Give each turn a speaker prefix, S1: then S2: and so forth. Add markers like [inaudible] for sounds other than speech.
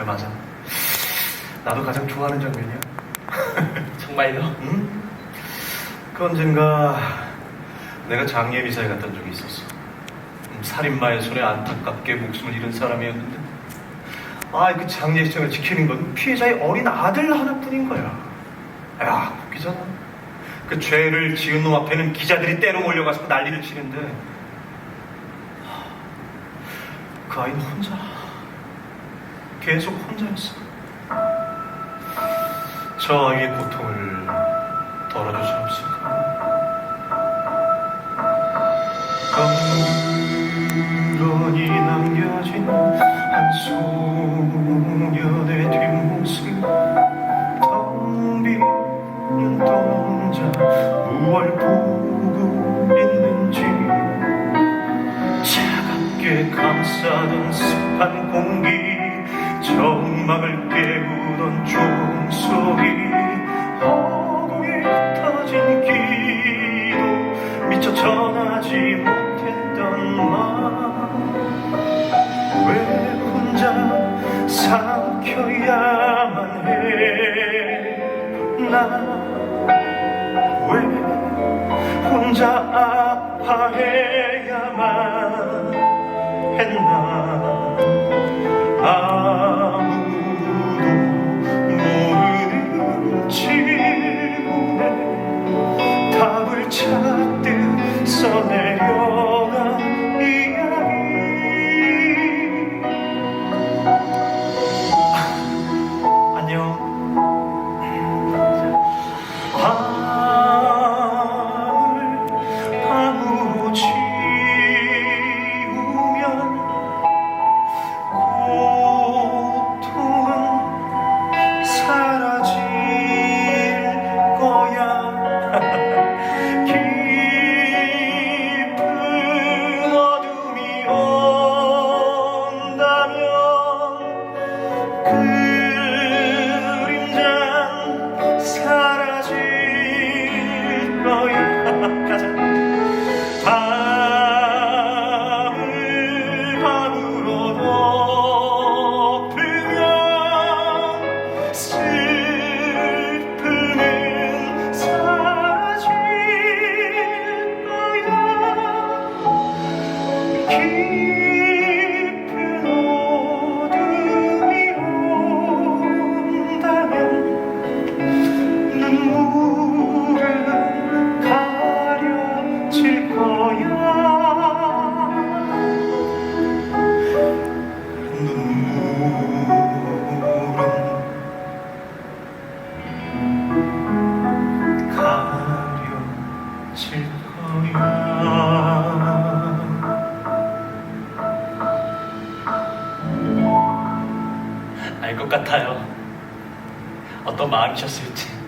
S1: 그래 맞아. 나도 가장 좋아하는 장면이야. [laughs]
S2: 정말요?
S1: 응? 그 언젠가 내가 장례 미사에 갔던 적이 있었어. 음, 살인마의 손에 안타깝게 목숨을 잃은 사람이었는데, 아, 그 장례식장을 지키는 건 피해자의 어린 아들 하나뿐인 거야. 야, 웃기잖아. 그 죄를 지은 놈 앞에는 기자들이 때로 몰려가서 난리를 치는데, 하, 그 아이는 혼자, 계속 혼자였어. 저 아이의 고통을 덜어줄 수 없을까? 덩그러니 남겨진 한 소년의 뒷모습 텅빈 눈동자 무얼 보고 있는지 차갑게 감싸던 습한 공기 정막을 깨우던 종소리 허공에 터진 기도 미처 전하지 못했던 마왜 혼자 삼켜야만 해나 왜 혼자 아파해 내려 그림
S2: 알 것 같아요. 어떤 마음이셨을지.